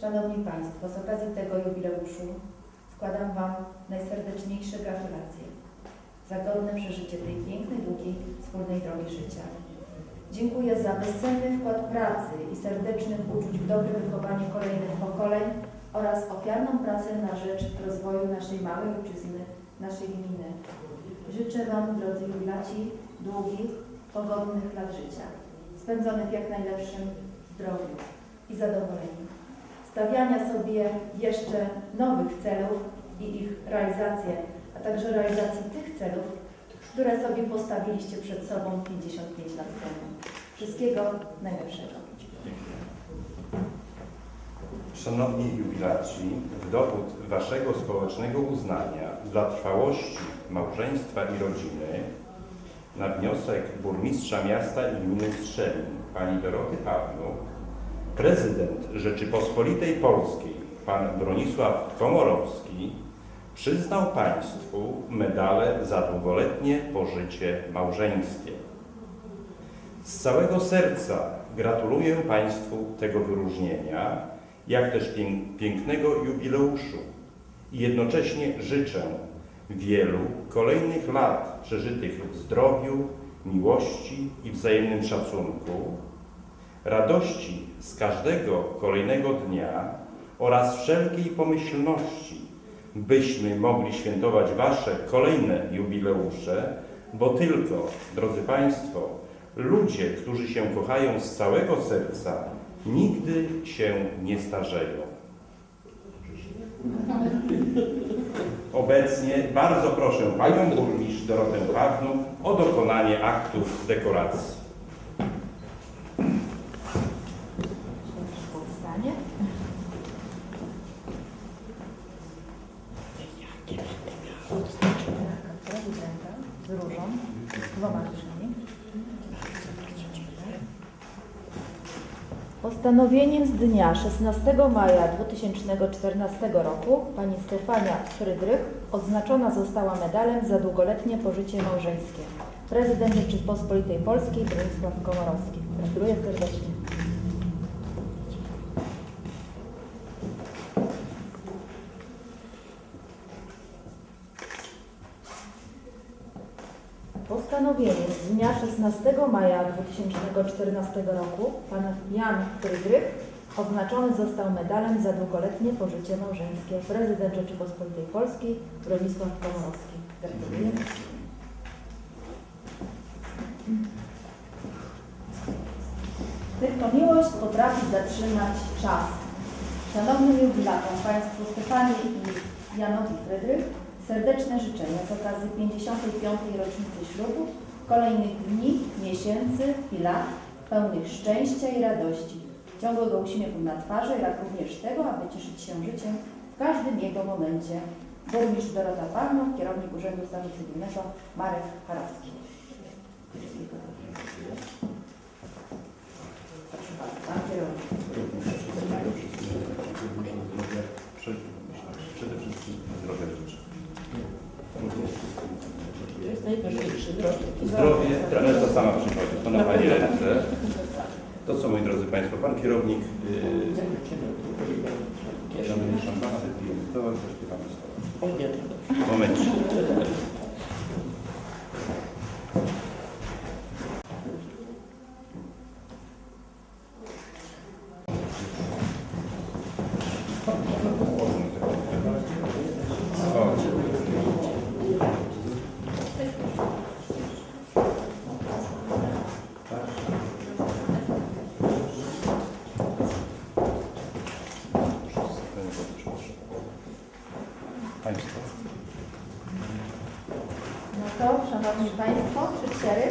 Szanowni Państwo, z okazji tego jubileuszu składam Wam najserdeczniejsze gratulacje za godne przeżycie tej pięknej, długiej, wspólnej drogi życia. Dziękuję za bezcenny wkład pracy i serdecznych uczuć w dobre wychowanie kolejnych pokoleń oraz ofiarną pracę na rzecz rozwoju naszej małej ojczyzny, naszej gminy. Życzę Wam, drodzy jubilaci, długich, pogodnych lat życia, spędzonych jak najlepszym zdrowiu i zadowoleniu. Stawiania sobie jeszcze nowych celów i ich realizację, a także realizacji tych celów, które sobie postawiliście przed sobą 55 lat temu. Wszystkiego najlepszego. Szanowni jubilaci, w dowód Waszego społecznego uznania dla trwałości małżeństwa i rodziny na wniosek burmistrza miasta i gminy Strzelin, pani Doroty Pawnuk, prezydent Rzeczypospolitej Polskiej, pan Bronisław Komorowski, przyznał Państwu medale za długoletnie pożycie małżeńskie. Z całego serca gratuluję Państwu tego wyróżnienia, jak też pięk- pięknego jubileuszu i jednocześnie życzę wielu kolejnych lat przeżytych w zdrowiu, miłości i wzajemnym szacunku, radości z każdego kolejnego dnia oraz wszelkiej pomyślności, byśmy mogli świętować Wasze kolejne jubileusze, bo tylko, drodzy Państwo, ludzie, którzy się kochają z całego serca, nigdy się nie starzeją. Obecnie bardzo proszę Panią Burmistrz Dorotę Pawnuk o dokonanie aktów dekoracji. Dwoma różami. Postanowieniem z dnia 16 maja 2014 roku pani Stefania Frydrych odznaczona została medalem za długoletnie pożycie małżeńskie. Prezydent Rzeczypospolitej Polskiej Bronisław Komorowski. Gratuluję serdecznie. Postanowienie z dnia 16 maja 2014 roku pan Jan Frydrych odznaczony został medalem za długoletnie pożycie małżeńskie. Prezydent Rzeczypospolitej Polskiej Bronisław Komorowski. Gratuluję. Tylko miłość potrafi zatrzymać czas. Szanownym jubilatom Państwu Stefanii i Janowi Frydrych serdeczne życzenia z okazji 55. rocznicy ślubu, kolejnych dni, miesięcy i lat pełnych szczęścia i radości, ciągłego uśmiechu na twarzy, jak również tego, aby cieszyć się życiem w każdym jego momencie. Burmistrz Dorota Pawnuk, kierownik Urzędu Stanu Cywilnego Marek Harowski. Proszę bardzo, pan kierownik. Przede wszystkim zdrowia życzę. To jest najważniejsze. drogi. Zdrowie, reszta sama przychodzi. To na Pani ręce. To co, moi drodzy Państwo, Pan kierownik yy, zamówił szampana, wypijemy to, zaśpiewamy słowa. Obiad. Momencik. Państwo. No to, Szanowni Państwo, trzy, cztery.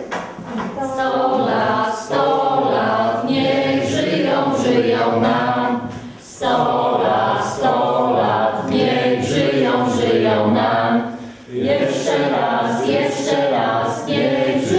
Sto lat, sto lat, niech żyją, żyją nam. Sto lat, sto lat, niech żyją, żyją nam. Jeszcze raz, jeszcze raz, niech żyją,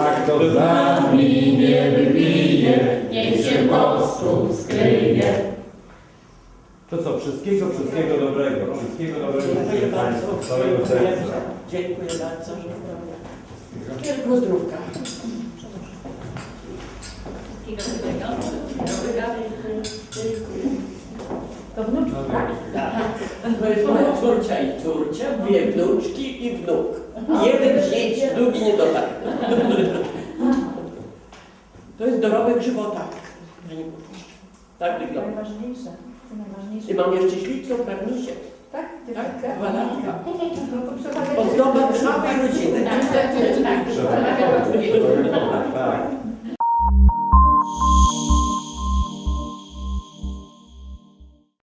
A kto Z nami nie wybije, niech się mostu skryje. To co, wszystkiego, wszystkiego dobrego. Wszystkiego dobrego Dziękuję bardzo. Całego serca. Dziękuję bardzo, że Wielko zdrówka. Wszystkiego dobrego. To tak? To jest moja córcia i córcia, dwie wnuczki i wnuk. Jeden dzieci, drugi nie dotarł. To jest dorobek żywota. Tak wygląda. Najważniejsze. I mam jeszcze śliczną pewnisie. Tak? Tak, dwa latka. Ozdoba całej rodziny. Tak, tak, tak. Tak.